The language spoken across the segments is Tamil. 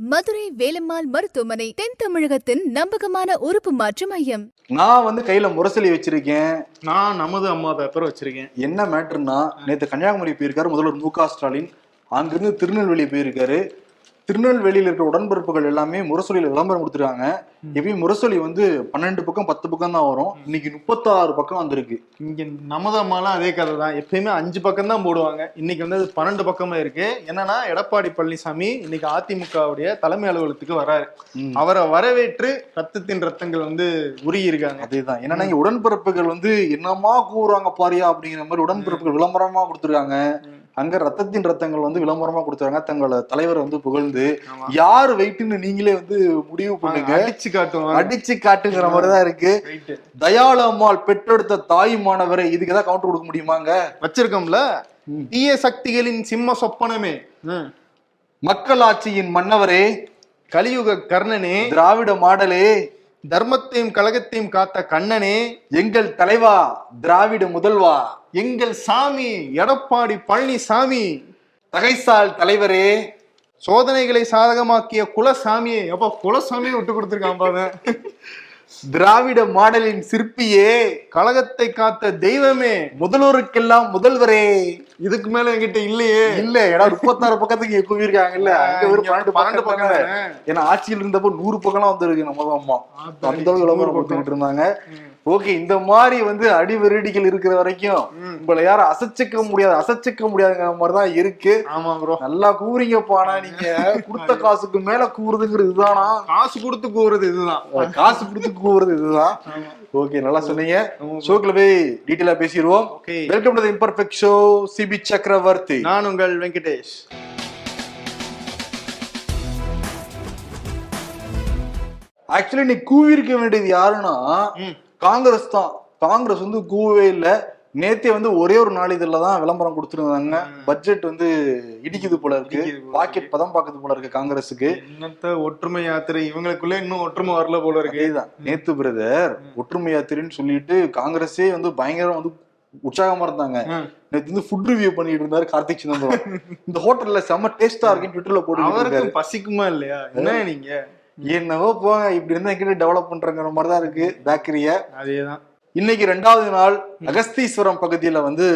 மதுரை வேலம்மாள் மருத்துவமனை தென் தமிழகத்தின் நம்பகமான உறுப்பு மாற்று மையம். நான் வந்து கையில முரசொலி வச்சிருக்கேன். நான் நமது அம்மா பேப்பர் வச்சிருக்கேன். என்ன மேட்டர்னா நேத்து கன்னியாகுமரி போயிருக்காரு முதல்வர் மு க ஸ்டாலின். அங்கிருந்து திருநெல்வேலி போயிருக்காரு. திருநெல்வேலியில் இருக்கிற உடன்பிறப்புகள் எல்லாமே முரசொலியில விளம்பரம் கொடுத்துருக்காங்க. எப்பயும் முரசொலி வந்து பன்னெண்டு பக்கம் பத்து பக்கம் தான் வரும். இன்னைக்கு முப்பத்தாறு பக்கம் வந்திருக்கு. இங்க நமது அம்மாலாம் அதே கதை தான். எப்பயுமே அஞ்சு பக்கம் தான் போடுவாங்க. இன்னைக்கு வந்து அது பன்னெண்டு பக்கமா இருக்கு. என்னன்னா எடப்பாடி பழனிசாமி இன்னைக்கு அதிமுகவுடைய தலைமை அலுவலகத்துக்கு வராரு. அவரை வரவேற்று ரத்தத்தின் ரத்தங்கள் வந்து உருகி இருக்காங்க அதேதான் ஏன்னா இங்க உடன்பிறப்புகள் வந்து என்னமா கூறுறாங்க பாரியா அப்படிங்கிற மாதிரி உடன்பிறப்புகள் விளம்பரமா கொடுத்துருக்காங்க. அங்க ரத்தத்தின் ரத்தங்கள் வந்து விளம்பரமா கொடுத்துருக்காங்க தங்களோட தலைவரை வந்து புகழ்ந்து. யார் வெயிட்னு நீங்களே வந்து முடிவு பண்ணுங்க. அடிச்சு காட்டுவாங்க. அடிச்சு காட்டுங்கிற மாதிரிதான் இருக்கு. தயாளு அம்மாள் பெற்றெடுத்த தாய் மாணவரை இதுக்கு ஏதாவது கவுண்டர் கொடுக்க முடியுமாங்க? வச்சிருக்கோம்ல. தீய சக்திகளின் சிம்ம சொப்பனமே. மக்களாட்சியின் மன்னவரே கலியுக கர்ணனே. திராவிட மாடலே. தர்மத்தையும் கழகத்தையும் காத்த கண்ணனே. எங்கள் தலைவா திராவிட முதல்வா. எங்கள் சாமி எடப்பாடி பழனிசாமி. தகைசால் தலைவரே சோதனைகளை சாதகமாக்கிய குலசாமியை அப்ப குலசாமியை விட்டு கொடுத்துருக்கான் பாரு திராவிட மாடலின் சிற்பியே கழகத்தை காத்த தெய்வமே முதல்வருக்கெல்லாம் முதல்வரே. இதுக்கு மேல என்கிட்ட இல்லையே. இல்ல ஏன்னா முப்பத்தாறு பக்கத்துக்கு குவியிருக்காங்கல்ல அங்க ஒரு பன்னெண்டு பன்னெண்டு பக்கம். ஏன்னா ஆட்சியில் இருந்தப்போ நூறு பக்கம்லாம் வந்திருக்கு நம்ம அம்மா. அந்த அளவுக்கு கொடுத்துக்கிட்டு இருந்தாங்க. ஓகே இந்த மாதிரி வந்து அடிவெரடிகள் இருக்கிற வரைக்கும். உங்களை யாரும் அசைச்சிக்க முடியாது அசைச்சிக்க முடியாதுங்கிற மாதிரிதான் இருக்கு. ஆமா ப்ரோ நல்லா கூறீங்கப்பானா நீங்க. கொடுத்த காசுக்கு மேல கூறுதுங்கிறது இதுதானா? காசு கொடுத்து கூறுறது இதுதான். காசு கொடுத்து கூறுறது இதுதான். ஓகே நல்லா சொன்னீங்க. ஷோக்குள்ள போய் டீட்டெயிலா பேசிடுவோம். Welcome to imperfect show Sibi Chakravarthy நான் உங்கள் வெங்கடேஷ். ஆக்சுவலி நீ கூவிருக்க வேண்டியது யாருன்னா. காங்கிரஸ் தான். காங்கிரஸ் வந்து கூவவே இல்ல. நேத்தே வந்து ஒரே ஒரு நாளிதழ்ல தான் விளம்பரம் கொடுத்துருந்தாங்க. பட்ஜெட் வந்து இடிக்குது போல இருக்கு. பாக்கெட் பதம் பாக்குது போல இருக்கு காங்கிரஸுக்கு. ஒற்றுமை யாத்திரை. இவங்களுக்குள்ள இன்னும் ஒற்றுமை வரல போல இருக்கு. அதேதான். நேத்து பிரதர் ஒற்றுமை யாத்திரைன்னு சொல்லிட்டு காங்கிரஸே வந்து பயங்கரம் வந்து உற்சாகமா இருந்தாங்க. நேத்து வந்து ஃபுட் ரிவ்யூ பண்ணிட்டு இருந்தாரு கார்த்திக் சிதம்பரம். இந்த ஹோட்டல்ல செம்ம டேஸ்டா இருக்குன்னு ட்விட்டர்ல போட்டு பசிக்குமா இல்லையா? என்ன நீங்க? என்னவோ போங்க இப்படி இருந்தா எங்கிட்ட டெவலப் பண்றங்கிற மாதிரி தான் இருக்கு பேக்கரிய அதேதான். இன்னைக்கு ரெண்டாவது நாள் அகஸ்தீஸ்வரம் பகுதியில வந்து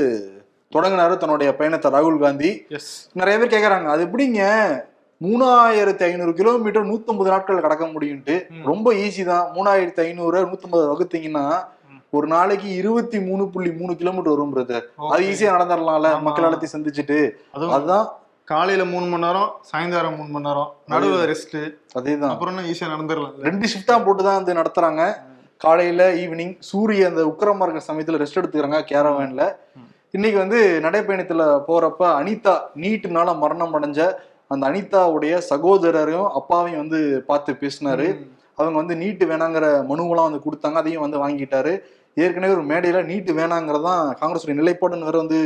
தொடங்கினாரு தன்னுடைய பயணத்தை ராகுல் காந்தி. நிறைய பேர் கேக்குறாங்க அது எப்படிங்க? மூணாயிரத்தி ஐநூறு கிலோமீட்டர் நூத்தம்பது நாட்கள் கடக்க முடியும்ட்டு. ரொம்ப ஈஸி தான். மூணாயிரத்தி ஐநூறு நூத்தம்பது வகுத்தீங்கன்னா ஒரு நாளைக்கு இருபத்தி மூணு புள்ளி மூணு கிலோமீட்டர் வரும் பிரதர் அது. ஈஸியா நடந்துடலாம்ல. மக்கள் எல்லாத்தையும் சந்திச்சுட்டு. அதுதான் காலையில மூணு மணி நேரம் சாயந்தரம் மூணு மணி நேரம். நடுவுல ரெஸ்ட் அதேதான். அப்புறம் ஈஸியா நடந்துடலாம். ரெண்டு ஷிஃப்டா போட்டு தான் வந்து நடத்துறாங்க. காலையில ஈவினிங் சூரிய அந்த உக்கிரமா இருக்கிற சமயத்துல ரெஸ்ட் எடுத்துக்கிறாங்க கேரவேன்ல. இன்னைக்கு வந்து நடைப்பயணத்துல போறப்ப அனிதா நீட்டுனால மரணம் அடைஞ்ச அந்த அனிதாவுடைய சகோதரரையும் அப்பாவையும் வந்து பார்த்து பேசினாரு. அவங்க வந்து நீட்டு வேணாங்கிற மனுவெல்லாம் வந்து கொடுத்தாங்க அதையும் வந்து வாங்கிட்டாரு. ஏற்கனவே ஒரு மேடையில நீட்டு வேணாங்கிறதான் காங்கிரஸுடைய நிலைப்பாடுன்னு வந்து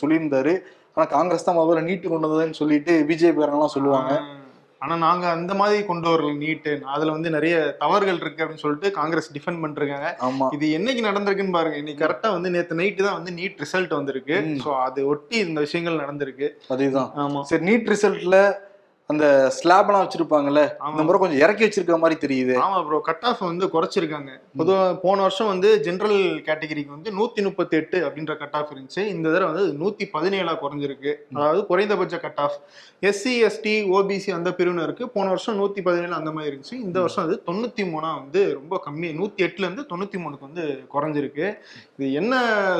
சொல்லியிருந்தாரு. ஆனா காங்கிரஸ் தான் முதல்ல நீட்டு கொண்டு வந்ததுன்னு சொல்லிட்டு பிஜேபி எல்லாம் சொல்லுவாங்க. ஆனா நாங்க அந்த மாதிரி கொண்டு வரல நீட்டு. அதுல வந்து நிறைய தவறுகள் இருக்கு அப்படின்னு சொல்லிட்டு காங்கிரஸ் டிஃபெண்ட் பண்ணிருக்காங்க. ஆமா. இது என்னைக்கு நடந்திருக்குன்னு பாருங்க. இன்னைக்கு கரெக்டா வந்து நேத்து நைட்டு தான் வந்து நீட் ரிசல்ட் வந்திருக்கு. சோ அது ஒட்டி இந்த விஷயங்கள் நடந்திருக்கு. அதேதான். ஆமா. சரி நீட் ரிசல்ட்ல அந்த ஸ்லாப் எல்லாம் வச்சிருப்பாங்கல்ல. இந்த முறை கொஞ்சம் இறக்கி வச்சிருக்க மாதிரி தெரியுது. ஆமா ப்ரோ கட் ஆஃப் வந்து குறைச்சிருக்காங்க. பொதுவா போன வருஷம் வந்து ஜெனரல் கேட்டகரிக்கு வந்து நூத்தி முப்பத்தி எட்டு அப்படின்ற கட் ஆஃப் இருந்துச்சு. இந்த தடவை வந்து நூத்தி பதினேழா குறைஞ்சிருக்கு அதாவது குறைந்தபட்ச cut off SC ST OBC அந்த பிரிவினருக்கு போன வருஷம் நூத்தி பதினேழு அந்த மாதிரி இருந்துச்சு. இந்த வருஷம் வந்து தொண்ணூத்தி மூணா வந்து ரொம்ப கம்மி. நூத்தி எட்டுல இருந்து தொண்ணூத்தி மூணுக்கு வந்து குறைஞ்சிருக்கு. இது என்ன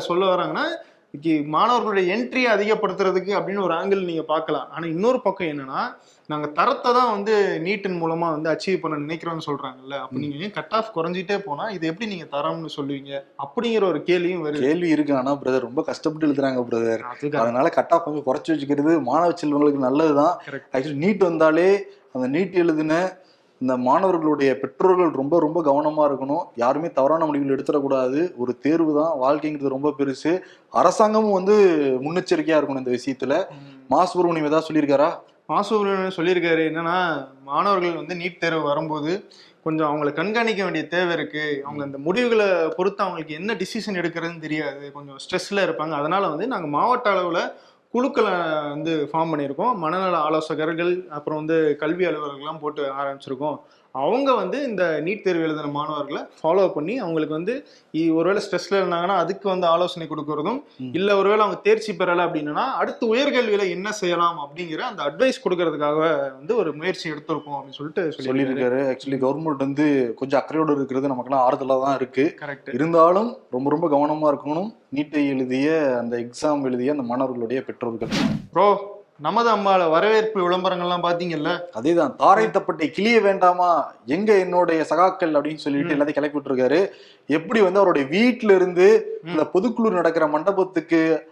சொல்ல வராங்கன்னா இன்னைக்கு மாணவர்களுடைய என்ட்ரியை அதிகப்படுத்துறதுக்கு அப்படின்னு ஒரு ஆங்கிள் நீங்க பார்க்கலாம். ஆனா இன்னொரு பக்கம் என்னன்னா நாங்க தரத்தை தான் வந்து நீட்டின் மூலமா வந்து அச்சீவ் பண்ண நினைக்கிறோம்னு சொல்றாங்கல்ல. அப்ப நீங்க ஏன் கட் ஆஃப் குறைஞ்சிட்டே போனா இது எப்படி நீங்க தரம்னு சொல்லுவீங்க? அப்படிங்கிற ஒரு கேள்வியும் வருது. கேள்வி இருக்கு. ஆனா பிரதர் ரொம்ப கஷ்டப்பட்டு எழுதுறாங்க பிரதர் அதனால கட்டா கொஞ்சம் குறைச்சு வச்சுக்கிறது மாணவ செல்வங்களுக்கு நல்லதுதான். Correct. ஆக்சுவலி நீட் வந்தாலே அந்த நீட் எழுதின இந்த மாணவர்களுடைய பெற்றோர்கள் ரொம்ப ரொம்ப கவனமா இருக்கணும். யாருமே தவறான முடிவுகள் எடுத்துடக்கூடாது. ஒரு தேர்வு தான். வாழ்க்கைங்கிறது ரொம்ப பெருசு. அரசாங்கமும் வந்து முன்னெச்சரிக்கையா இருக்கணும் இந்த விஷயத்துல. மா. சுப்பிரமணியம் ஏதாவது சொல்லியிருக்காரா? மாசூர் சொல்லியிருக்காரு. என்னன்னா மாணவர்கள் வந்து நீட் தேர்வு வரும்போது கொஞ்சம் அவங்களை கண்காணிக்க வேண்டிய தேவை இருக்கு. அவங்க அந்த முடிவுகளை பொறுத்து அவங்களுக்கு என்ன டிசிஷன் எடுக்கிறதுன்னு தெரியாது. கொஞ்சம் ஸ்ட்ரெஸ்ல இருப்பாங்க. அதனால வந்து நாங்க மாவட்ட அளவுல குழுக்களை வந்து ஃபார்ம் பண்ணியிருக்கோம். மனநல ஆலோசகர்கள் அப்புறம் வந்து கல்வி அலுவலர்கள்லாம் போட்டு ஆரம்பிச்சிருக்கோம். அவங்க வந்து இந்த நீட் தேர்வு எழுதின மாணவர்களை ஃபாலோ பண்ணி அவங்களுக்கு வந்து ஒருவேளை ஸ்ட்ரெஸ்ல இருந்தாங்கன்னா அதுக்கு வந்து ஆலோசனை கொடுக்கறதும். இல்ல ஒருவேளை அவங்க தேர்ச்சி பெறல அப்படின்னா அடுத்து உயர்கல்வியில என்ன செய்யலாம் அப்படிங்கிற அந்த அட்வைஸ் கொடுக்கறதுக்காக வந்து ஒரு முயற்சி எடுத்திருக்கோம் அப்படின்னு சொல்லிட்டு சொல்லியிருக்காரு. ஆக்சுவலி கவர்மெண்ட் வந்து கொஞ்சம் அக்கறையோடு இருக்கிறது நமக்கெல்லாம் ஆறுதலா தான் இருக்கு. கரெக்ட் இருந்தாலும் ரொம்ப ரொம்ப கவனமா இருக்கணும். நீட்டை எழுதிய அந்த எக்ஸாம் எழுதிய அந்த மாணவர்களுடைய பெற்றோர்கள். ப்ரோ நமது அம்மால வரவேற்பு விளம்பரங்கள்லாம் பாத்தீங்கல்ல? அதேதான். தாரை தப்பட்டை கிளிய வேண்டாமா? எங்க என்னுடைய சகாக்கள் அப்படின்னு சொல்லிட்டு எல்லாத்தையும் கிளப்பி விட்டுருக்காரு. எப்படி வந்து அவருடைய வீட்டுல இருந்து இந்த பொதுக்குழு நடக்கிற மண்டபத்துக்கு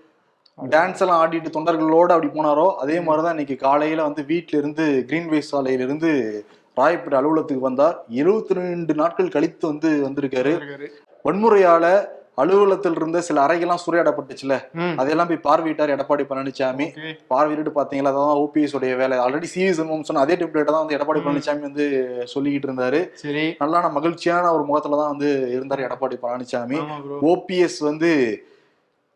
டான்ஸ் எல்லாம் ஆடிட்டு தொண்டர்களோட அப்படி போனாரோ அதே மாதிரிதான் இன்னைக்கு காலையில வந்து வீட்டுல இருந்து கிரீன்வே சாலையில இருந்து ராயப்பேட்டை அலுவலகத்துக்கு வந்தார். எழுபத்தி ரெண்டு நாட்கள் கழித்து வந்து வந்திருக்காரு. வன்முறையால அலுவலகத்தில் இருந்த சில அறைகள்லாம் சூறையாடப்பட்டுச்சுல. அதையெல்லாம் போய் பார்வையிட்டார். எடப்பாடி பழனிசாமி. பார்வையிட்டு பாத்தீங்களா அதான் ஓபிஎஸ் உடைய வேலை. ஆல்ரெடி சிவி சண்முகம் சொன்ன அதே டெம்ப்ளேட் தான் வந்து எடப்பாடி. பழனிசாமி வந்து சொல்லிக்கிட்டு இருந்தாரு. நல்லான மகிழ்ச்சியான ஒரு முகத்துல தான் வந்து இருந்தார் எடப்பாடி பழனிசாமி ஓபிஎஸ் வந்து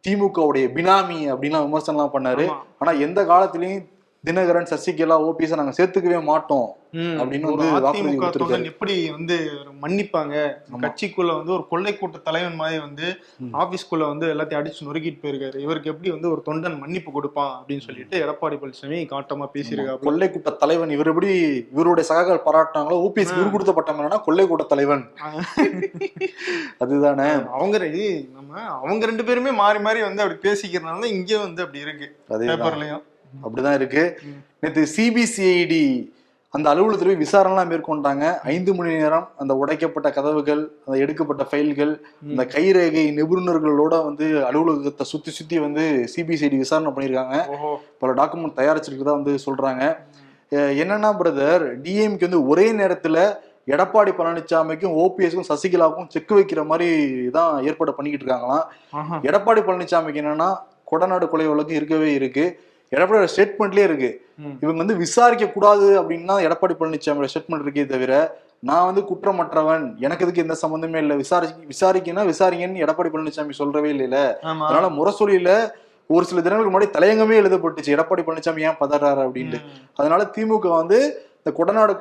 திமுகவுடைய பினாமி அப்படின்லாம் விமர்சனம்லாம் பண்ணாரு. ஆனா எந்த காலத்திலயும் தினகரன் சசிகலா ஓபிஎஸ் நாங்க சேர்த்துக்கவே மாட்டோம். அப்படின்னு வந்து எப்படி வந்து மன்னிப்பாங்க. கட்சிக்குள்ள வந்து ஒரு கொள்ளை கூட்ட தலைவன் மாதிரி வந்து. ஆபீஸ்க்குள்ள வந்து எல்லாத்தையும் அடிச்சு நொறுக்கிட்டு போயிருக்காரு. இவருக்கு எப்படி வந்து ஒரு தொண்டன் மன்னிப்பு கொடுப்பான் அப்படின்னு சொல்லிட்டு எடப்பாடி பழனிசாமி காட்டமா பேசியிருக்காப்ல கொள்ளை கூட்ட தலைவன் இவர் எப்படி இவருடைய சகாக்கள் பாராட்டினாங்களோ ஓபிஎஸ் இவர் கொடுத்த பட்டம் கொள்ளை கூட்ட தலைவன். அதுதானே. அவங்க நம்ம அவங்க ரெண்டு பேருமே மாறி மாறி வந்து அப்படி பேசிக்கிறதுனால தான் இங்கே வந்து அப்படி இருக்கு. பேப்பர்லயும். அப்படிதான் இருக்கு. நேற்று சிபிசிஐடி அந்த அலுவலகத்தில் போய் விசாரணைலாம் மேற்கொண்டாங்க. ஐந்து மணி நேரம் அந்த உடைக்கப்பட்ட கதவுகள் அந்த எடுக்கப்பட்ட ஃபைல்கள் அந்த கைரேகை நிபுணர்களோட வந்து அலுவலகத்தை சுத்தி சுத்தி வந்து சிபிசிஐடி விசாரணை பண்ணியிருக்காங்க. பல டாக்குமெண்ட் தயாரிச்சிருக்கதா வந்து சொல்றாங்க. என்னன்னா பிரதர் டிஎம்கே வந்து ஒரே நேரத்துல எடப்பாடி பழனிசாமிக்கும் ஓபிஎஸ்க்கும் சசிகலாவுக்கும் செக் வைக்கிற மாதிரி தான் ஏற்பாடு பண்ணிக்கிட்டு இருக்காங்களாம். எடப்பாடி பழனிசாமிக்கு என்னன்னா கொடநாடு கொலை வழக்கு இருக்கவே இருக்கு. எடப்பாடி ஸ்டேட்மெண்ட்லயே இருக்கு. இவங்க வந்து விசாரிக்க கூடாது அப்படின்னா எடப்பாடி பழனிசாமியோட ஸ்டேட்மெண்ட் இருக்கே தவிர நான் வந்து குற்றமற்றவன். எனக்கு இதுக்கு எந்த சம்பந்தமே இல்லை. விசாரி விசாரிக்கணும் விசாரிங்கன்னு எடப்பாடி பழனிசாமி சொல்றவே இல்லைல்ல. ஆமா. அதனால முரசொலியில ஒரு சில தினங்களுக்கு முன்னாடி தலையங்கமே எழுதப்பட்டுச்சு. எடப்பாடி பழனிசாமி ஏன் பதறாரு அப்படின்ட்டு. அதனால திமுக வந்து இந்த கொடநாடு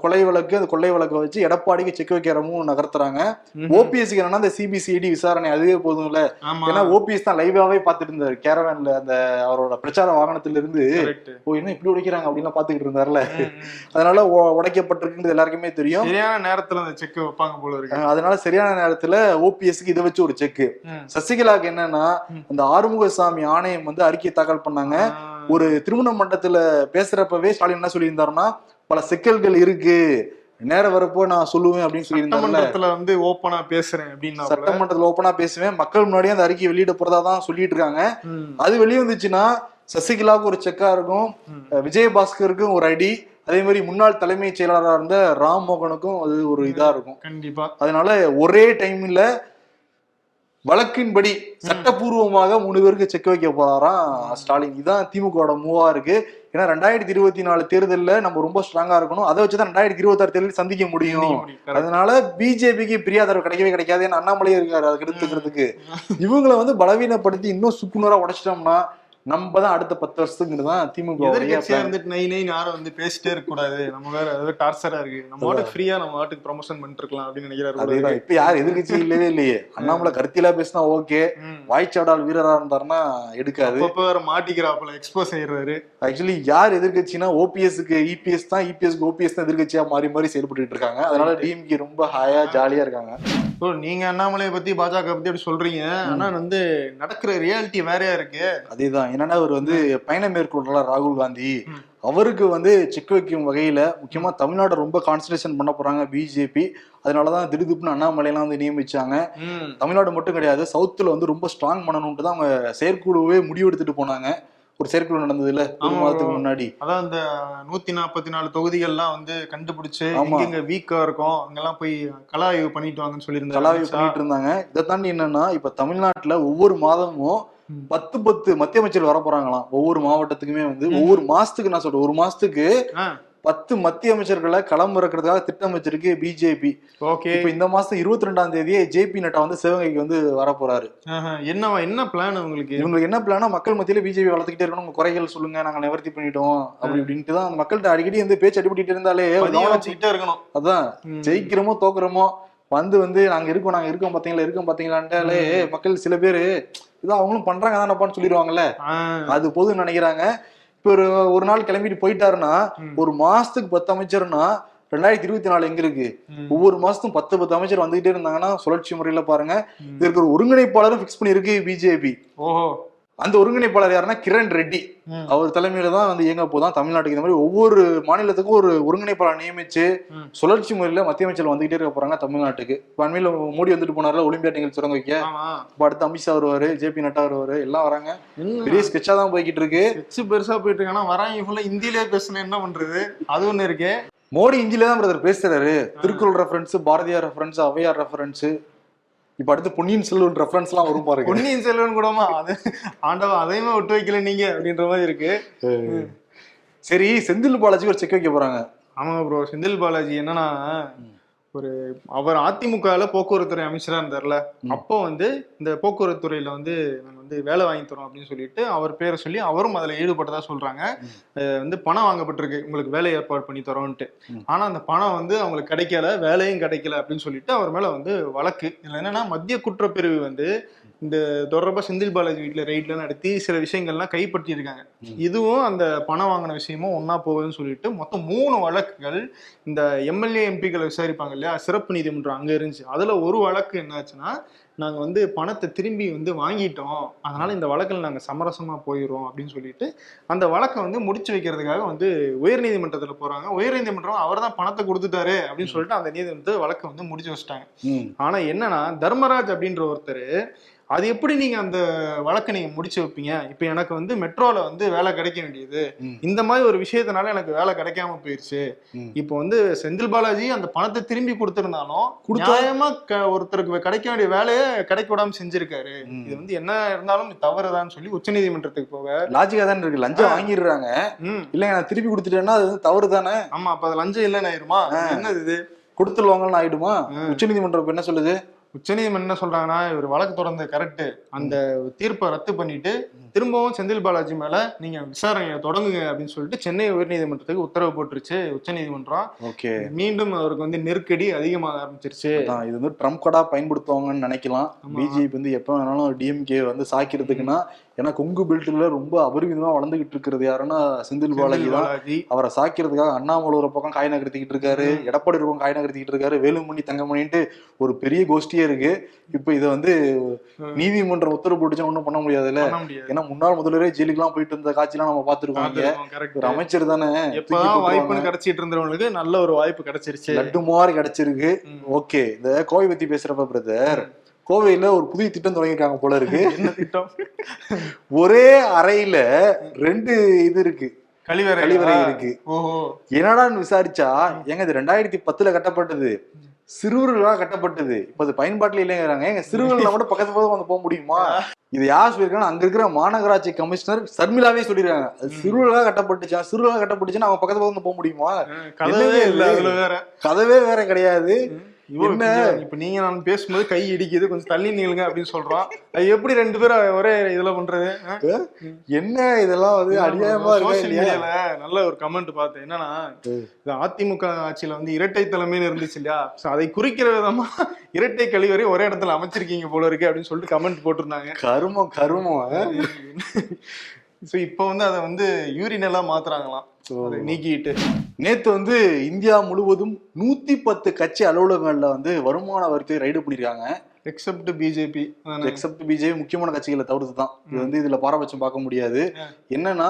கொலை வழக்கு அந்த கொள்ளை வழக்கை வச்சு எடப்பாடிக்கு செக் வைக்கிறமும் நகர்த்துறாங்க. ஓபிஎஸ்க்கு என்னன்னா இந்த சிபிசிஐடி விசாரணை அதுவே போதும்ல ஆமா ஏன்னா ஓபிஎஸ் தான் லைவாவே பாத்துட்டு இருந்தாரு கேரவேன்ல அந்த அவரோட பிரச்சார வாகனத்துல இருந்து. ஓ என்ன இப்படி உடைக்கிறாங்க அப்படின்னு பாத்துக்கிட்டு இருந்தாருல. அதனால உடைக்கப்பட்டிருக்குன்றது எல்லாருக்குமே தெரியும் சரியான நேரத்துல அந்த செக் வைப்பாங்க போல இருக்கு அஹ் அதனால சரியான நேரத்துல ஓபிஎஸ்க்கு இதை வச்சு ஒரு செக். சசிகலாக்கு என்னன்னா. அந்த ஆறுமுகசாமி ஆணையம் வந்து அறிக்கை தாக்கல் பண்ணாங்க. ஒரு திருமண மண்டபத்துல பேசுறப்பவே ஸ்டாலின் என்ன சொல்லியிருந்தாருன்னா பல சிக்கல்கள் இருக்கு. நேரம் வரப்போ நான் சொல்லுவேன் அப்படின்னு சட்டமன்றத்துல வந்து ஓப்பனா பேசுறேன் அப்படின்னா சட்டமன்றத்துல ஓப்பனா பேசுவேன். மக்கள் முன்னாடியே அந்த அறிக்கையை வெளியிட போறதா தான் சொல்லிட்டு இருக்காங்க அது வெளியே வந்துச்சுன்னா சசிகலாவுக்கு ஒரு செக்கா இருக்கும். விஜயபாஸ்கருக்கும் ஒரு அடி அதே மாதிரி முன்னாள் தலைமைச் செயலாளராக இருந்த ராம் மோகனுக்கும் அது ஒரு இதா இருக்கும். கண்டிப்பா. அதனால ஒரே டைம்ல வழக்கின்படி சட்டப்பூர்வமாக மூணு பேருக்கு செக் வைக்க போறாராம் ஸ்டாலின். இதான் திமுகவோட மூவா இருக்கு. ஏன்னா ரெண்டாயிரத்தி இருபத்தி நாலு தேர்தல்ல நம்ம ரொம்ப ஸ்ட்ராங்கா இருக்கணும். அதை வச்சுதான் ரெண்டாயிரத்தி இருபத்தாறு தேர்தல் சந்திக்க முடியும். அதனால பிஜேபிக்கு பிரியாதரவு கிடைக்கவே கிடைக்காது. ஏன்னா அண்ணாமலையே இருக்காரு அதுக்கு எடுத்துக்கிறதுக்கு இவங்களை வந்து பலவீனப்படுத்தி இன்னும் சுக்குநூறா உடைச்சிட்டோம்னா நம்ம தான் அடுத்த பத்து வருஷத்துக்கு தான் திமுக இருந்துட்டு நை நை யாரும் வந்து பேசிட்டே இருக்க கூடாது. நம்ம வேற ஏதாவது டார்ச்சரா இருக்கு. நம்ம வாட்டுக்கு ஃப்ரீயா நம்ம வாட்டுக்கு ப்ரமோஷன் பண்ணிட்டு இருக்கலாம் அப்படின்னு நினைக்கிறாரு. இப்ப யார் எதிர்கட்சி இல்லவே இல்லையே. அண்ணாமலை கருத்திலா பேசினா ஓகே. வாய்ச்சாடால் வீரரா இருந்தாருன்னா எடுக்காது. அப்பப்ப வேற மாட்டிக்கிறாப்புல எக்ஸ்போஸ் ஆயிடுறாரு. ஆக்சுவலி யார் எதிர்கட்சினா ஓபிஎஸ்க்கு இபிஎஸ் தான் இபிஎஸ்க்கு ஓபிஎஸ் தான் எதிர்கட்சியா மாறி மாறி செயல்பட்டு இருக்காங்க. அதனால டிஎம்கே ரொம்ப ஹாயா ஜாலியா இருக்காங்க. ஸோ நீங்க அண்ணாமலையை பத்தி பாஜக பத்தி அப்படி சொல்றீங்க. ஆனா வந்து நடக்கிற ரியாலிட்டி வேறையா இருக்கு. அதேதான். என்னன்னா அவர் வந்து பயணம் மேற்கொள்றார் ராகுல் காந்தி. அவருக்கு வந்து செக் வைக்கும் வகையில முக்கியமா தமிழ்நாடு ரொம்ப கான்சன்ட்ரேஷன் பண்ண போறாங்க பிஜேபி அதனாலதான் திடுதிப்புன்னு அண்ணாமலையெல்லாம் வந்து நியமிச்சாங்க. தமிழ்நாடு மட்டும் கிடையாது சவுத்துல வந்து ரொம்ப ஸ்ட்ராங் பண்ணணும்ட்டு தான் அவங்க செயற்குழுவே முடிவெடுத்துட்டு போனாங்க. ஒரு செயற்குழு நடந்தது இல்ல ஒரு மாதத்துக்கு. முன்னாடி அதான் இந்த நூத்தி நாற்பத்தி நாலு தொகுதிகள்லாம் வந்து கண்டுபிடிச்சு. எங்கெங்க வீக்கா இருக்கும் அங்கெல்லாம் போய் கலா ஆய்வு பண்ணிட்டு வாங்கன்னு சொல்லியிருந்தாரு கலாவி அமித்ஷா. பண்ணிட்டு இருந்தாங்க இதை தாண்டி என்னன்னா இப்ப தமிழ்நாட்டுல ஒவ்வொரு மாதமும். பத்து பத்து மத்திய அமைச்சர் வர போறாங்களாம் ஒவ்வொரு மாவட்டத்துக்குமே வந்து ஒவ்வொரு மாசத்துக்கு நான் சொல்றேன் ஒரு மாசத்துக்கு. பத்து மத்திய அமைச்சர்களை களம் இறக்குறதுக்காக திட்டம் வச்சிருக்கு பிஜேபி ஓகே இப்ப இந்த மாசம் இருபத்தி ரெண்டாம் தேதியே ஜேபி நட்டா வந்து சிவகங்கைக்கு வந்து வர போறாரு என்னவா என்ன பிளான் உங்களுக்கு? இவங்களுக்கு என்ன பிளானா மக்கள் மத்தியில பிஜேபி வளர்த்துக்கிட்டே இருக்கணும் உங்க குறைகள் சொல்லுங்க நாங்க நிவர்த்தி பண்ணிட்டோம் அப்படி இப்படின்ட்டு தான் மக்கள்கிட்ட அடிக்கடி வந்து பேச்சு அடிபட்டு இருந்தாலே வச்சுக்கிட்டே இருக்கணும். அதான். ஜெயிக்கிறோமோ தோக்குறோமோ வந்து வந்து நாங்க இருக்கோம் நாங்க இருக்கோம் பாத்தீங்களா இருக்கோம் பாத்தீங்களான்ட்டாலே மக்கள் சில பேரு இதான் அவங்களும் பண்றாங்க தானப்பான்னு சொல்லிடுவாங்கல்ல. அது போதும்னு நினைக்கிறாங்க. இப்ப ஒரு ஒரு நாள் கிளம்பிட்டு போயிட்டாருன்னா. ஒரு மாசத்துக்கு பத்து அமைச்சர்னா ரெண்டாயிரத்தி இருபத்தி நாலு எங்க இருக்கு. ஒவ்வொரு மாசத்தும் பத்து பத்து அமைச்சர் வந்துகிட்டே இருந்தாங்கன்னா சுழற்சி முறையில பாருங்க. இதற்கு ஒரு ஒருங்கிணைப்பாளரும் பிக்ஸ் பண்ணிருக்கு பிஜேபி ஓஹோ அந்த ஒருங்கிணைப்பாளர் யாருன்னா கிரண் ரெட்டி. அவர் தலைமையில தான் வந்து இயங்க போதான் தமிழ்நாட்டுக்கு இந்த மாதிரி ஒவ்வொரு மாநிலத்துக்கும் ஒரு ஒருங்கிணைப்பாளர் நியமிச்சு. சுழற்சி முறையில மத்திய அமைச்சர் வந்துகிட்டே இருக்க போறாங்க தமிழ்நாட்டுக்கு. இப்ப அண்மையில மோடி வந்துட்டு போனார்ல ஒலிம்பியாட் நிகழ்ச்சி தொடங்க வைக்க. இப்ப அடுத்து அமித்ஷா வருவாரு ஜேபி நட்டா வருவாரு எல்லாம் வராங்க. பெரிய ஸ்கெட்சா தான் போய்கிட்டு இருக்கு. ஸ்கெட்ச் பெருசா போயிட்டு இருக்கு. ஆனா வராங்க ஃபுல்லா ஹிந்திலே பேசுன என்ன பண்றது? அது ஒண்ணு இருக்கு. மோடி இந்தியில தான் பிரதர் பேசுறாரு. Thirukkural reference Bharathiyar reference Avvaiyar reference இப்ப அடுத்து பொன்னியின் செல்வன் ரெஃபரன்ஸ் எல்லாம் வரும் பாருங்க. பொன்னியின் செல்வன் கூடமா? அது ஆண்டவா அதையுமே விட்டு வைக்கல நீங்க அப்படின்ற மாதிரி இருக்கு. சரி செந்தில் பாலாஜி ஒரு செக் வைக்க போறாங்க. ஆமாங்க ப்ரோ செந்தில் பாலாஜி என்னன்னா ஒரு அவர் அதிமுகல போக்குவரத்துறை அமைச்சரா இருந்தார்ல. அப்போ வந்து இந்த போக்குவரத்து துறையில வந்து நாங்க வந்து வேலை வாங்கி தரோம் அப்படின்னு சொல்லிட்டு அவர் பேரை சொல்லி அவரும் அதுல ஈடுபட்டதா சொல்றாங்க. அஹ் வந்து பணம் வாங்கப்பட்டிருக்கு. உங்களுக்கு வேலை ஏற்பாடு பண்ணி தரோன்ட்டு. ம். ஆனா அந்த பணம் வந்து அவங்களுக்கு கிடைக்கல வேலையும் கிடைக்கல அப்படின்னு சொல்லிட்டு அவர் மேல வந்து வழக்கு. இதுல என்னன்னா மத்திய குற்றப்பிரிவு வந்து இந்த தொடர்பா செந்தில் பாலாஜி வீட்டுல ரெய்ட்ல நடத்தி சில விஷயங்கள்லாம் கைப்பற்றி இருக்காங்க ம். இதுவும் அந்த பணம் வாங்கின விஷயமும் ஒன்னா போகுதுன்னு சொல்லிட்டு மொத்தம் மூணு வழக்குகள் இந்த எம்எல்ஏ எம்பிக்களை விசாரிப்பாங்க இல்லையா? சிறப்பு நீதிமன்றம் அங்க இருந்துச்சு. அதுல ஒரு வழக்கு என்னாச்சுன்னா நாங்க வந்து பணத்தை திரும்பி வந்து வாங்கிட்டோம். அதனால இந்த வழக்கில் நாங்க சமரசமா போயிடுறோம் அப்படின்னு சொல்லிட்டு அந்த வழக்கை வந்து முடிச்சு வைக்கிறதுக்காக வந்து உயர்நீதிமன்றத்துல போறாங்க. உயர்நீதிமன்றம் அவர் தான் பணத்தை கொடுத்துட்டாரு அப்படின்னு சொல்லிட்டு அந்த நீதிமன்றத்தை வழக்கை வந்து முடிச்சு வச்சிட்டாங்க. ம். ஆனா என்னன்னா தர்மராஜ் அப்படின்ற ஒருத்தர் அது எப்படி நீங்க அந்த வழக்கை நீங்க முடிச்சு வைப்பீங்க? இப்ப எனக்கு வந்து மெட்ரோல வந்து வேலை கிடைக்க வேண்டியது. இந்த மாதிரி ஒரு விஷயத்தினால எனக்கு வேலை கிடைக்காம போயிருச்சு. இப்போ வந்து செந்தில் பாலாஜி அந்த பணத்தை திரும்பி கொடுத்திருந்தாலும் கொடுத்தா- நியாயமா ஒருத்தருக்கு கிடைக்க வேண்டிய வேலையை கிடைக்க விடாம செஞ்சிருக்காரு. இது வந்து என்ன இருந்தாலும் தவறுதான்னு சொல்லி உச்சநீதிமன்றத்துக்கு போக. லாஜிக்கா தான் இருக்கு. லஞ்சம். வாங்கிடுறாங்க. ம். இல்லைங்க நான் திருப்பி கொடுத்துட்டேன்னா அது வந்து தவறு தானே ஆமா அப்ப அது லஞ்சம் இல்லைன்னு ஆயிருமா? என்னது இது? கொடுத்துருவாங்கன்னு ஆயிடுமா? ம். உச்சநீதிமன்றம் இப்ப என்ன சொல்லுது? உச்சநீதிமன்றம் என்ன சொல்றாங்கன்னா இவர் வழக்கு தொடர்ந்து கரெக்ட் அந்த தீர்ப்பை ரத்து பண்ணிட்டு திரும்பவும் செந்தில் பாலாஜி மேல நீங்க விசாரணையை தொடங்குங்க அப்படின்னு சொல்லிட்டு சென்னை உயர்நீதிமன்றத்துக்கு உத்தரவு போட்டுருச்சு உச்சநீதிமன்றம். ஓகே. மீண்டும் அவருக்கு வந்து நெருக்கடி அதிகமாக ஆரம்பிச்சிருச்சு. இது வந்து ட்ரம்ப் கார்டா பயன்படுத்துவாங்கன்னு நினைக்கலாம். பிஜேபி வந்து எப்ப வேணாலும் டிஎம்கே வந்து சாக்கிறதுக்குன்னா ஏன்னா கொங்கு பெல்ட்ல ரொம்ப அபரிமிதமா வளர்ந்துகிட்டு இருக்கிறது யாருன்னா செந்தில் பாலாஜி தான். அவரை சாக்கிறதுக்காக அண்ணாமலை ஒரு பக்கம் காய் நகர்த்திக்கிட்டு இருக்காரு. எடப்பாடி ஒரு பக்கம் காய் நகர்த்திக்கிட்டு இருக்காரு வேலுமணி தங்கமணின்ட்டு ஒரு பெரிய கோஷ்டியே இருக்கு. இப்ப இதை வந்து. நீதிமன்றம் உத்தரவு போட்டுச்சா ஒண்ணும் பண்ண முடியாதுல்ல. ஏன்னா முன்னாள் முதல்வரே ஜெயிலுக்குலாம் போயிட்டு இருந்த காட்சிலாம் நம்ம பார்த்திருக்கோம் இங்க. ஒரு அமைச்சர் தானே. வாய்ப்புன்னு கிடைச்சிட்டு இருந்தவங்களுக்கு நல்ல ஒரு வாய்ப்பு கிடைச்சிருச்சு. லட்டு மாதிரி கிடைச்சிருக்கு. ஓகே இந்த கோவை பத்தி பேசுறப்ப பிரதர் கோவையில ஒரு புதிய திட்டம் தொடங்கியிருக்காங்க போல இருக்கு. என்ன திட்டம்? ஒரே அறையில ரெண்டு இது இருக்கு. கழிவறை கழிவறை இருக்கு. என்னடான்னு விசாரிச்சா ஏங்க இது ரெண்டாயிரத்தி பத்துல கட்டப்பட்டது. சிறுவர்களாக கட்டப்பட்டது. இப்ப அது பயன்பாட்டுல இல்லைங்கிறாங்க. எங்க சிறுவர்கள் மட்டும் பக்கத்து பக்கத்துல வந்து போக முடியுமா? இது யார் சொல்லியிருக்காங்க அங்க இருக்கிற மாநகராட்சி கமிஷனர் சர்மிளாவே சொல்லிருக்காங்க அது சிறுவர்களாக கட்டப்பட்டுச்சா. சிறுவர்களாக கட்டப்பட்டுச்சுன்னா அவங்க பக்கத்து பக்கத்துல வந்து போக முடியுமா? கதவே இல்ல இது? அதுல வேற. கதவே வேற கிடையாது. என்ன? இப்ப நீங்க நான் பேசும்போது கை இடிக்குது கொஞ்சம் தள்ளி நீளுங்க அப்படின்னு சொல்றோம் அது எப்படி ரெண்டு பேரும் ஒரே இதுல பண்றது? என்ன இதெல்லாம் வந்து அநியாயமா இருக்கா நல்ல ஒரு கமெண்ட் பார்த்தேன். என்னன்னா இது அதிமுக ஆட்சியில வந்து இரட்டை தலைமைன்னு இருந்துச்சு இல்லையா? அதை குறிக்கிற விதமா இரட்டை கழிவறை ஒரே இடத்துல அமைச்சிருக்கீங்க போல இருக்கு அப்படின்னு சொல்லிட்டு கமெண்ட் போட்டிருந்தாங்க. கருமம் கருமம் சோ இப்போ வந்து அதை வந்து யூரினலா மாத்துறாங்களாம். அதை நீக்கிட்டு. நேத்து வந்து இந்தியா முழுவதும் நூத்தி பத்து கட்சி அலுவலகங்கள்ல வந்து வருமான வரித்துறை ரைடு பண்ணிருக்காங்க. எக்ஸப்ட் பிஜேபி எக்ஸப்ட் பிஜேபி முக்கியமான கட்சிகளை தவிர்த்து தான். இது வந்து இதுல பாரபட்சம் பார்க்க முடியாது. என்னன்னா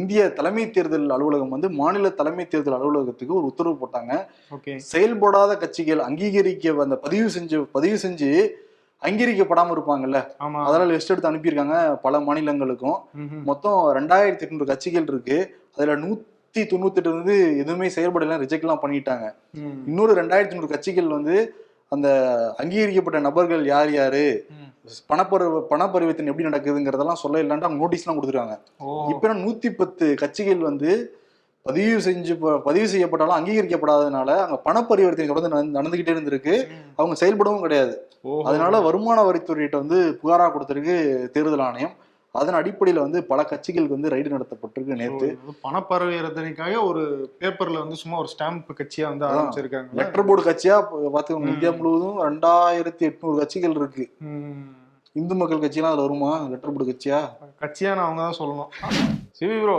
இந்திய தலைமை தேர்தல் அலுவலகம் வந்து மாநில தலைமை தேர்தல் அலுவலகத்துக்கு ஒரு உத்தரவு போட்டாங்க. செயல்படாத கட்சிகள் அங்கீகரிக்க அந்த பதிவு செஞ்சு பதிவு செஞ்சு அங்கீகரிக்கப்படாம இருப்பாங்கல்ல. அதெல்லாம் லிஸ்ட் எடுத்து அனுப்பியிருக்காங்க பல மாநிலங்களுக்கும். மொத்தம் ரெண்டாயிரத்தி எட்நூறு கட்சிகள் இருக்கு. அதுல நூத்தி தொண்ணூத்தி எட்டு வந்து எதுவுமே செயல்படலாம் ரிஜெக்ட் எல்லாம் பண்ணிட்டாங்க. இன்னொரு ரெண்டாயிரத்தி நூறு கட்சிகள் வந்து அந்த அங்கீகரிக்கப்பட்ட நபர்கள் யார் யாரு. பணப்பரி பணப்பரிவர்த்தனை எப்படி நடக்குதுங்கிறதெல்லாம் சொல்ல இல்லாண்டு அவங்க நோட்டீஸ்லாம் கொடுத்துருக்காங்க. இப்ப நூத்தி பத்து கட்சிகள் வந்து பதிவு செஞ்சு பதிவு செய்யப்பட்டாலும் அங்கீகரிக்கப்படாததுனால அங்க பண பரிவர்த்தனை தொடர்ந்து நடந்து- நடந்துகிட்டே இருந்திருக்கு. அவங்க செயல்படவும் கிடையாது. அதனால வருமான வரித்துறையிட்ட வந்து புகாரா கொடுத்திருக்கு தேர்தல் ஆணையம் அதன் அடிப்படையில வந்து பல கட்சிகளுக்கு வந்து ரைடு நடத்தப்பட்டிருக்கு நேத்து. பணப்பரவீரத்தனைக்காக ஒரு பேப்பர்ல வந்து சும்மா ஒரு ஸ்டாம்ப் கட்சியா வந்து. ஆரம்பிச்சிருக்காங்க லெட்டர் போர்டு கட்சியா பாத்துக்கோங்க. இந்தியா முழுவதும் ரெண்டாயிரத்தி எட்நூறு கட்சிகள் இருக்கு. இந்து மக்கள் கட்சியெல்லாம் அதுல வருமா? லெட்டர் போர்டு கட்சியா? கட்சியான அவங்க தான் சொல்லணும். சிவி ப்ரோ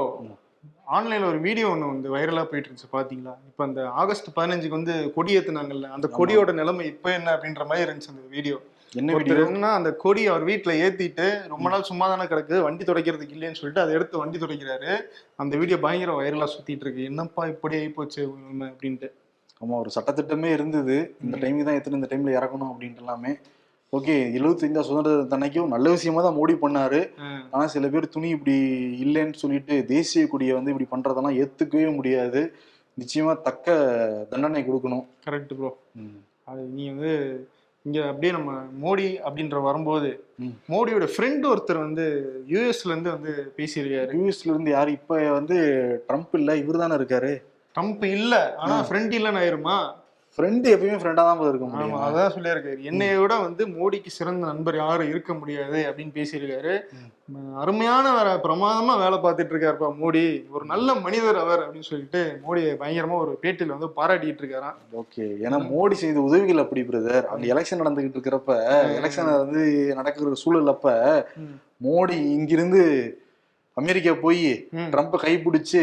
ஆன்லைன்ல ஒரு வீடியோ ஒன்று வந்து வைரலா போயிட்டு இருந்துச்சு பாத்தீங்களா? இப்போ அந்த ஆகஸ்ட் பதினஞ்சுக்கு வந்து கொடி ஏத்துனாங்கல்ல அந்த கொடியோட நிலைமை இப்போ என்ன அப்படின்ற மாதிரி இருந்துச்சு அந்த வீடியோ என்ன ஒருத்தர் வீடியோ என்னன்னா அந்த கொடி அவர் வீட்டுல ஏத்திட்டு ரொம்ப நாள் சும்மா தானே கிடக்குது வண்டி துடைக்கிறதுக்கு இல்லைன்னு சொல்லிட்டு அதை எடுத்து வண்டி துடைக்கிறாரு. அந்த வீடியோ பயங்கர வைரலா சுத்திட்டு இருக்கு. என்னப்பா இப்படி ஆகி போச்சு அப்படின்ட்டு. ஆமா ஒரு சட்டத்திட்டமே இருந்தது. இந்த. டைமுக்கு தான் எத்தனை இந்த டைம்ல இறக்கணும் அப்படின்ட்டு எல்லாமே. ஓகே எழுபத்தைந்தா சுதந்திர தன்னைக்கும் நல்ல விஷயமா தான் மோடி பண்ணாரு. ஆனா சில பேர் துணி இப்படி இல்லைன்னு சொல்லிட்டு தேசிய கொடியை வந்து இப்படி பண்றதெல்லாம் ஏத்துக்கவே முடியாது. நிச்சயமா தக்க தண்டனை கொடுக்கணும். Correct bro. அது நீ வந்து இங்க அப்படியே நம்ம மோடி அப்படின்ற வரும்போது. மோடியோட ஃப்ரெண்ட் ஒருத்தர் வந்து யூஎஸ்ல இருந்து வந்து பேசியிருக்காரு யூஎஸ்ல இருந்து யாரு இப்ப வந்து ட்ரம்ப் இல்ல இவர் தானே இருக்காரு ட்ரம்ப் இல்ல ஆனா ஆ. ஃப்ரெண்ட் இல்லைன்னு ஆயிருமா ஃப்ரெண்டு எப்பயுமே ஃப்ரெண்டா தான் இருக்க முடியும். அதான் சொல்லியிருக்காரு என்னைய விட வந்து மோடிக்கு சிறந்த நண்பர் யாரும் இருக்க முடியாது அப்படின்னு பேசியிருக்காரு. அருமையான வேற பிரமாதமா வேலை பார்த்துட்டு இருக்காருப்பா மோடி. ஒரு நல்ல மனிதர் அவர் அப்படின்னு சொல்லிட்டு மோடியை பயங்கரமா ஒரு பேட்டியில வந்து பாராட்டிட்டு இருக்காராம். ஓகே. ஏன்னா மோடி செய்த உதவிகள் அப்படி பிரதர் அந்த எலெக்ஷன் நடந்துகிட்டு இருக்கிறப்ப எலெக்ஷன் வந்து நடக்கிற சூழல் அப்ப. மோடி இங்கிருந்து அமெரிக்கா போய். ட்ரம்ப்பை கைப்பிடிச்சு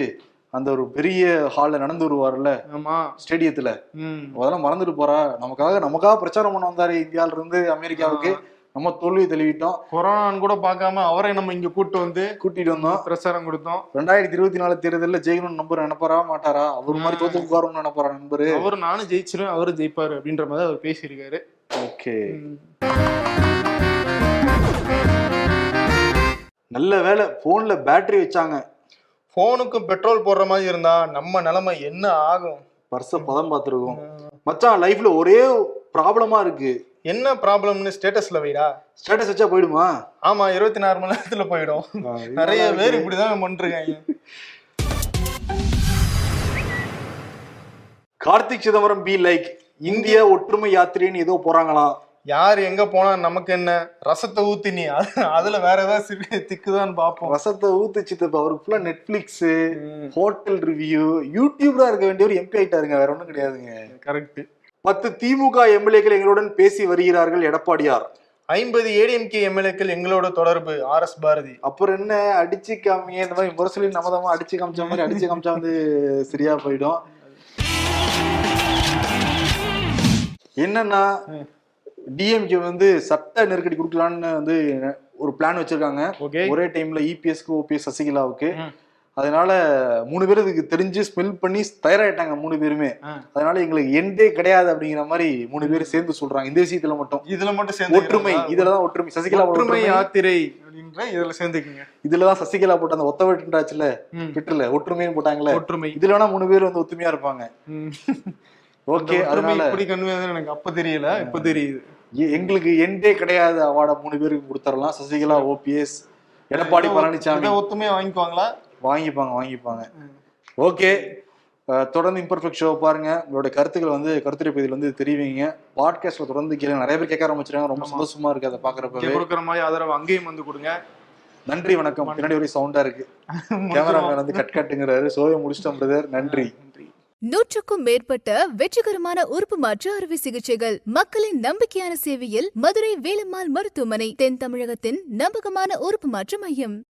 அந்த ஒரு பெரிய ஹால்ல நடந்து வருவார்ல ஆமா. ஸ்டேடியத்துல ம். அதெல்லாம் மறந்துட்டு போறா. நமக்காக நமக்காக பிரச்சாரம் பண்ண வந்தாரு இந்தியால இருந்து அமெரிக்காவுக்கு. நம்ம தோல்வி தழுவிட்டோம். கொரோனான்னு கூட பார்க்காம அவரை நம்ம இங்க கூட்டு வந்து கூட்டிட்டு வந்தோம். பிரச்சாரம் கொடுத்தோம். ரெண்டாயிரத்தி இருபத்தி நாலு தேர்தல்ல ஜெயிக்கணும்னு நம்பர் நினைப்பாரா மாட்டாரா? அவர் மாதிரி தோத்து உட்காரணும்னு நினைப்பாரா நண்பரு? அவரு நானும் ஜெயிச்சிருவேன் அவரும் ஜெயிப்பாரு அப்படின்ற மாதிரி அவர் பேசியிருக்காரு. ஓகே. நல்ல வேலை போன்ல பேட்டரி வச்சாங்க. போனுக்கும் பெட்ரோல் போடுற மாதிரி இருந்தா நம்ம நிலைமை என்ன ஆகும்? பர்ஸ பதம் பார்த்துருக்கோம். மச்சான் லைஃப்ல ஒரே ப்ராப்ளமா இருக்கு. என்ன ப்ராப்ளம்னு ஸ்டேட்டஸ்ல வைடா? ஸ்டேட்டஸ் வச்சா போயிடுமா? ஆமா இருபத்தி நாலு மணி நேரத்துல போயிடும். நிறைய பேர் இப்படிதான் பண்ணிருக்காங்க கார்த்திக் சிதம்பரம் பி லைக் இந்திய ஒற்றுமை யாத்திரைன்னு ஏதோ போறாங்களாம். யார் எங்க போனா நமக்கு என்ன? ரசத்தை ஊத்தி நீ. அது- அதுல வேற ஏதாவது திக்குதான்னு பாப்போம் வசத்தை ஊத்து சித்தப்பா அவருக்கு ஃபுல்லா நெட்ஃபிளிக்ஸ் ஹோட்டல் ரிவ்யூ யூடியூபரா இருக்க வேண்டிய ஒரு எம்பி ஆயிட்டாருங்க வேற ஒண்ணும் கிடையாதுங்க. கரெக்ட் பத்து திமுக எம்எல்ஏக்கள் எங்களுடன் பேசி வருகிறார்கள் எடப்பாடியார். ஐம்பது ஏடிஎம்கே எம்எல்ஏக்கள் எங்களோட தொடர்பு ஆர் எஸ் பாரதி. அப்புறம் என்ன அடிச்சு காமிங்க இந்த மாதிரி முரசொலி நமதமா அடிச்சு காமிச்ச மாதிரி அடிச்சு காமிச்சா வந்து சரியா போயிடும். என்னன்னா டிஎம்கே வந்து சட்ட நெருக்கடி கொடுக்கலான்னு வந்து ஒரு பிளான் வச்சிருக்காங்க. ஒரே டைம்ல இபிஎஸ்க்கு ஓபிஎஸ் சசிகலாவுக்கு. அதனால மூணு பேர் இதுக்கு தெரிஞ்சு ஸ்மெல் பண்ணி தயாராயிட்டாங்க மூணு பேருமே. அதனால எங்களுக்கு எண்டே கிடையாது அப்படிங்கிற மாதிரி மூணு பேர் சேர்ந்து சொல்றாங்க. இந்த விஷயத்துல மட்டும். இதுல மட்டும் சேர்ந்து ஒற்றுமை. இதுலதான் ஒற்றுமை. சசிகலா ஒற்றுமை யாத்திரை அப்படின்ற இதுல சேர்ந்துக்குங்க. இதுலதான் சசிகலா போட்ட அந்த ஒத்த வெட்டுன்றாச்சுல. ட்விட்டர்ல ஒற்றுமைன்னு போட்டாங்கல்ல ஒற்றுமை. இதுல வேணா மூணு பேர் வந்து ஒத்துமையா இருப்பாங்க. ஓகே அதனால இப்படி கன்வே எனக்கு அப்ப தெரியல. இப்ப தெரியுது. எங்களுக்கு எண்டே கிடையாது அவார்டை மூணு பேருக்கு கொடுத்துடலாம் சசிகலா ஓபிஎஸ் எடப்பாடி பழனிசாமி ஒத்துமையா வாங்கிக்குவாங்களா? வாங்கிப்பாங்க வாங்கிப்பாங்க. ஓகே. தொடர்ந்து இம்பர்ஃபெக்ட் ஷோ பாருங்க. உங்களோட கருத்துக்கள் வந்து கருத்துரை பகுதியில் வந்து தெரிவிங்க. பாட்காஸ்ட்ல தொடர்ந்து கேளுங்க. நிறைய பேர் கேட்க ஆரம்பிச்சிருக்காங்க. ரொம்ப. சந்தோஷமா இருக்கு அதை பாக்குறப்பவே இங்க கொடுக்குற மாதிரி ஆதரவு அங்கேயும் வந்து கொடுங்க. நன்றி வணக்கம். பின்னாடி ஒரு சவுண்டா இருக்கு. கேமராமேன் வந்து கட் கட்டுங்கிறாரு சோயை முடிச்சிட்டோம் பிரதர் நன்றி. நூற்றுக்கும் மேற்பட்ட வெற்றிகரமான உறுப்பு மாற்று அறுவை சிகிச்சைகள். மக்களின் நம்பிக்கையான சேவையில் மதுரை வேலம்மாள் மருத்துவமனை தென் தமிழகத்தின் நம்பகமான உறுப்பு மாற்று மையம்.